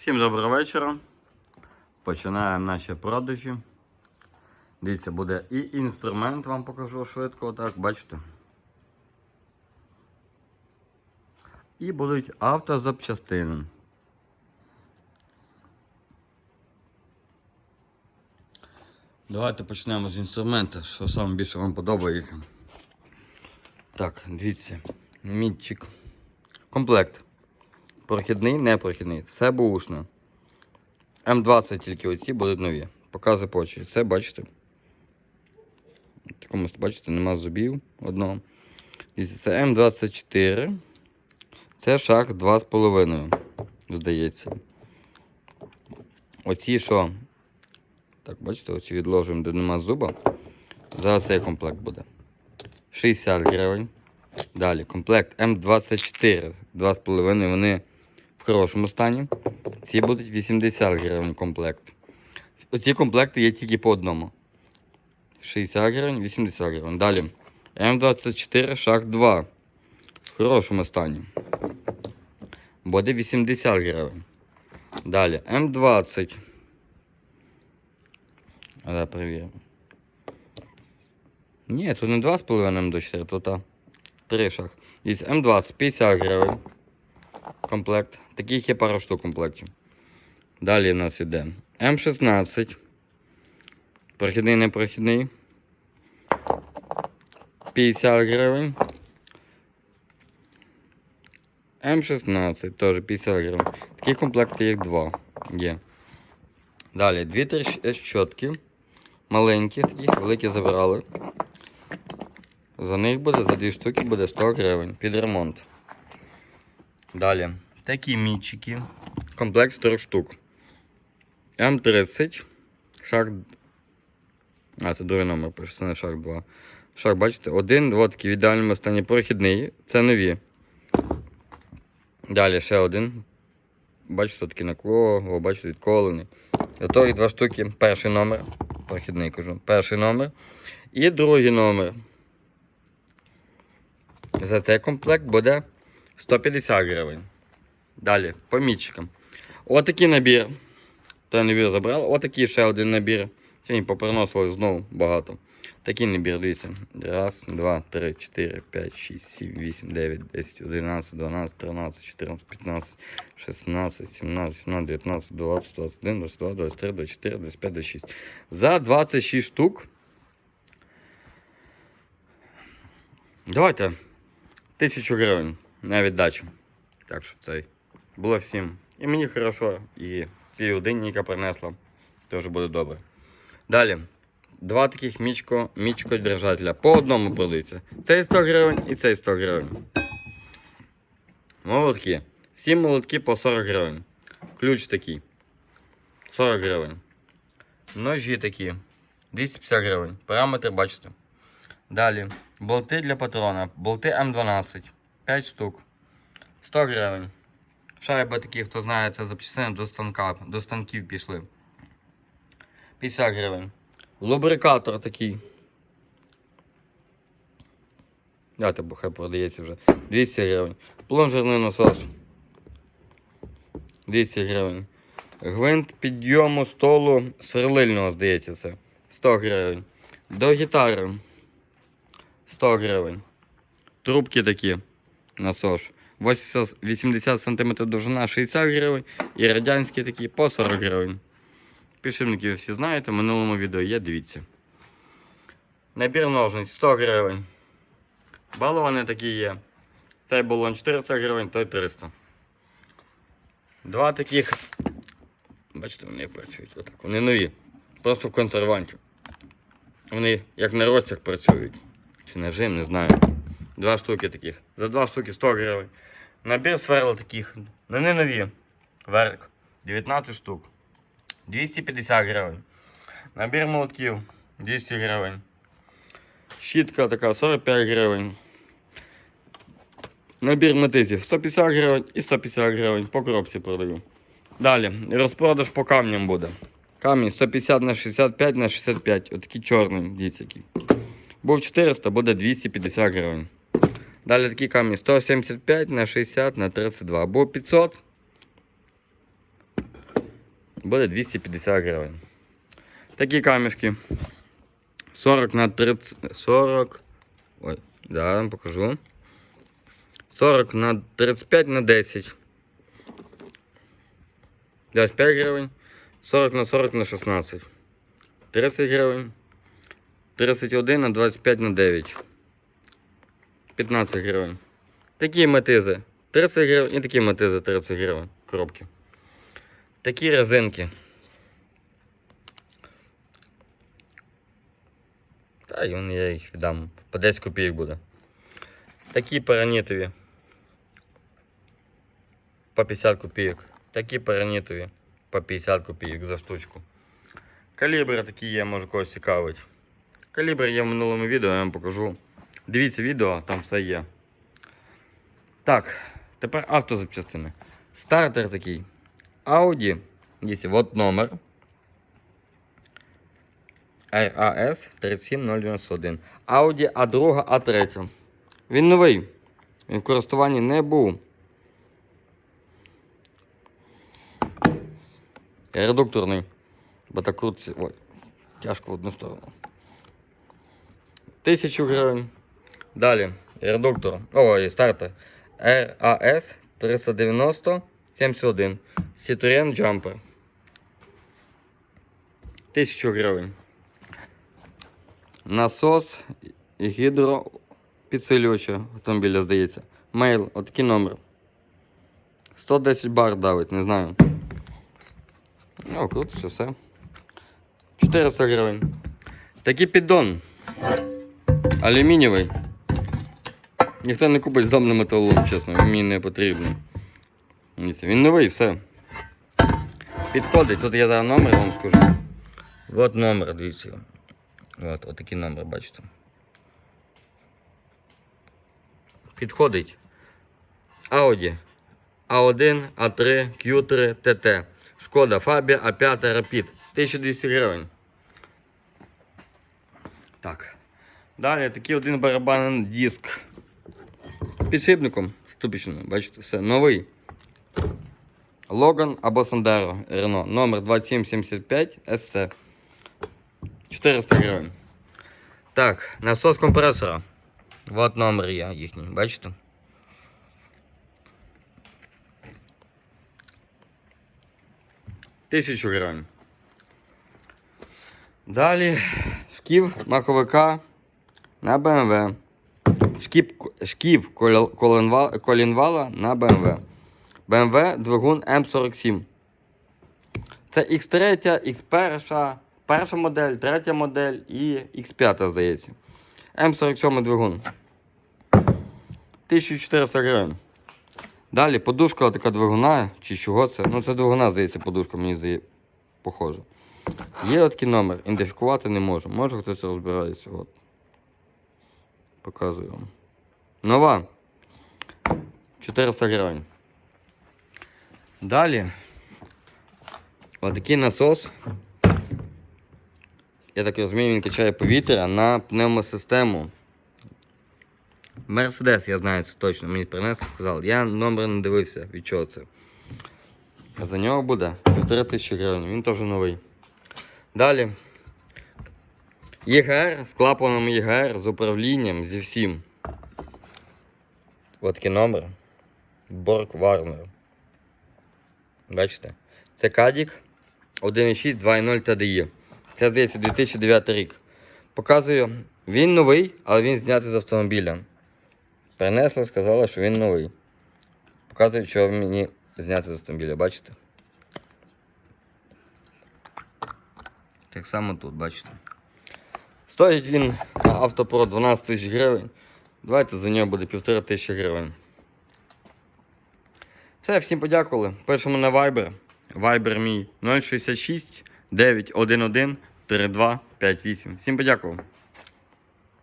Всім доброго вечора. Починаємо наші продажі. Дивіться, буде і інструмент, вам покажу швидко, отак, бачите. І будуть автозапчастини. Давайте почнемо з інструмента, що саме більше вам подобається. Так, дивіться, мідчик. Комплект. Прохідний, непрохідний. Все бушне. М20 тільки оці будуть нові. Покази по очі. Це бачите. В такому, бачите, нема зубів одного. Це М24. Це шаг 2,5. Здається. Оці що? Так, бачите, оці відложуємо, де нема зуба. Зараз цей комплект буде. 60 гривень. Далі комплект М24. 2,5 вони в хорошому стані. Ці будуть 80 гривень комплект. Оці комплекти є тільки по одному. 60 гривень, 80 гривень. Далі М24 шаг 2. В хорошому стані. Буде 80 гривень. Далі М20. Але перевіримо. Ні, тут не 2,5 М24, тут а, 3 шаг. Десь М20 50 гривень. Комплект. Таких є пара штук в комплекті. Далі у нас іде М16. Прохідний, непрохідний. 50 гривень. М16 теж 50 гривень. Такі комплекти їх два є. Далі дві три щотки. Маленькі, такі, великі забрали. За них буде, за дві штуки буде 100 гривень під ремонт. Далі. Такі мітчики. Комплект 3 штук. М30. Шаг. А, це другий номер, пише, це не шаг 2. Шаг, бачите, один, два такі в ідеальному стані прохідний. Це нові. Далі ще один. Бачите, такі накло, бачите, відколений. Готові два штуки. Перший номер. Прохідний кажу. Перший номер. І другий номер. За цей комплект буде 150 гривень. Далі, по мітчикам. Отакий набір. Той набір забрали. Отакий ще один набір. Сьогодні поприносили знову багато. Такий набір, дивіться. Раз, два, три, чотири, п'ять, шість, сім, вісім, дев'ять, десять, одинадцять, дванадцять, тринадцять, чотирнадцять, п'ятнадцять, шістнадцять, сімнадцять, сімнадцять, дев'ятнадцять, двадцять, двадцять один, двадцять два, двадцять три, двадцять чотири, двадцять п'ять, двадцять шість. За 26 штук. Давайте тисячу гривень на віддачу. Так що цей. Було всім. І мені хорошо, і тій людині, яка принесла, теж буде добре. Далі. Два таких мічко, мічко держателя. По одному продаються. Цей 100 гривень і цей 100 гривень. Молотки. Всі молотки по 40 гривень. Ключ такий. 40 гривень. Ножі такі. 250 гривень. Параметри бачите. Далі. Болти для патрона. Болти М12. 5 штук. 100 гривень. Шайби такі, хто знає, це запчастини до станка, до станків пішли. 50 гривень. Лубрикатор такий. Дайте, бо хай продається вже. 200 гривень. Плонжерний насос. 200 гривень. Гвинт підйому столу сверлильного, здається, це. 100 гривень. До гітари. 100 гривень. Трубки такі. Насос. 80, 80 см довжина 60 гривень. І радянські такі по 40 гривень. Підшипники всі знаєте, в минулому відео є, дивіться. Набір ножниць 100 гривень. Балони такі є. Цей балон 400 гривень, той 300. Два таких. Бачите, вони працюють отак. Вони нові. Просто в консерванті. Вони як на розцях працюють. Чи нажим, не знаю. Два штуки таких. За два штуки 100 гривень. Набір сверл таких. Вони нові. Верк. 19 штук. 250 гривень. Набір молотків 200 гривень. Щітка така 45 гривень. Набір метизів 150 гривень і 150 гривень. По коробці продаю. Далі. Розпродаж по камням буде. Камінь 150 на 65 на 65. Отакий чорний, дивіться який. Був 400, буде 250 гривень. Далі такі камні 175 на 60 на 32. Був 500. буде 250 гривень. Такі камішки. 40 на 30. 40. Ой, да, вам покажу. 40 на 35 на 10. 25 гривень. 40 на 40 на 16. 30 гривень. 31 на 25 на 9. 15 гривень. Такі метизи. 30 гривень і такі метизи 30 гривень. Коробки. Такі резинки. Та й вон я їх віддам. По 10 копійок буде. Такі паранітові. По 50 копійок. Такі паранітові. По 50 копійок за штучку. Калібри такі є, може когось цікавить. Калібр є в минулому відео, я вам покажу. Дивіться відео, там все є. Так, тепер автозапчастини. Стартер такий. Audi. Дивіться, от номер. RAS 37091. Audi A2, A3. Він новий. Він в користуванні не був. Редукторний. Бо так крутиться. Ой, тяжко в одну сторону. Тисячу гривень. Далі. Редуктор. Ой, стартер. RAS 390 71. Citroen Jumper. Тисячу гривень. Насос і гідропідсилювача автомобіля, здається. Мейл, отакий номер. 110 бар давить, не знаю. Ну, круто, все. 400 гривень. Такий піддон. Алюмінієвий. Ніхто не купить з домним металом, чесно, мені не потрібний. Він новий, все. Підходить, тут я зараз номер вам скажу. От номер, дивіться. От, отакий номер, бачите. Підходить. Audi A1, A3, Q3, TT. Шкода Fabia A5 Rapid. 1200 гривень. Так. Далі такий один барабанний диск. Підшипником ступічним, бачите, все, новий. Логан або Сандеро Рено. Номер 2775 SC. 400 гривень. Так, насос компресора. Вот номер є їхній, бачите? Тисячу гривень. Далі шків маховика на BMW. Шків, шків колінвала на BMW. BMW двигун М47. Це X3, X1, перша модель, третя модель і X5, здається. М47 двигун. 1400 гривень. Далі подушка така двигуна, чи чого це? Ну це двигуна, здається, подушка, мені здається, похоже. Є такий номер, ідентифікувати не можу. Може хтось розбирається. От. Показую вам. Нова. 400 гривень. Далі. Отакий насос. Я так розумію, він качає повітря на пневмосистему. Мерседес, я знаю це точно, мені принесли, сказали. Я номер не дивився, від чого це. За нього буде 1500 гривень, він теж новий. Далі. ЄГР з клапаном ЄГР, з управлінням, зі всім. Ось такий номер. Борг Warner. Бачите? Це Кадік 1.6 2.0 TDI. Це здається 2009 рік. Показую, він новий, але він знятий з автомобіля. Принесли, сказали, що він новий. Показую, що мені зняти з автомобіля, бачите? Так само тут, бачите. Стоїть він на автопро 12 тисяч гривень. Давайте за нього буде півтора тисячі гривень. Все, всім подякували. Пишемо на Viber. Viber мій 066 911 3258. Всім подякував.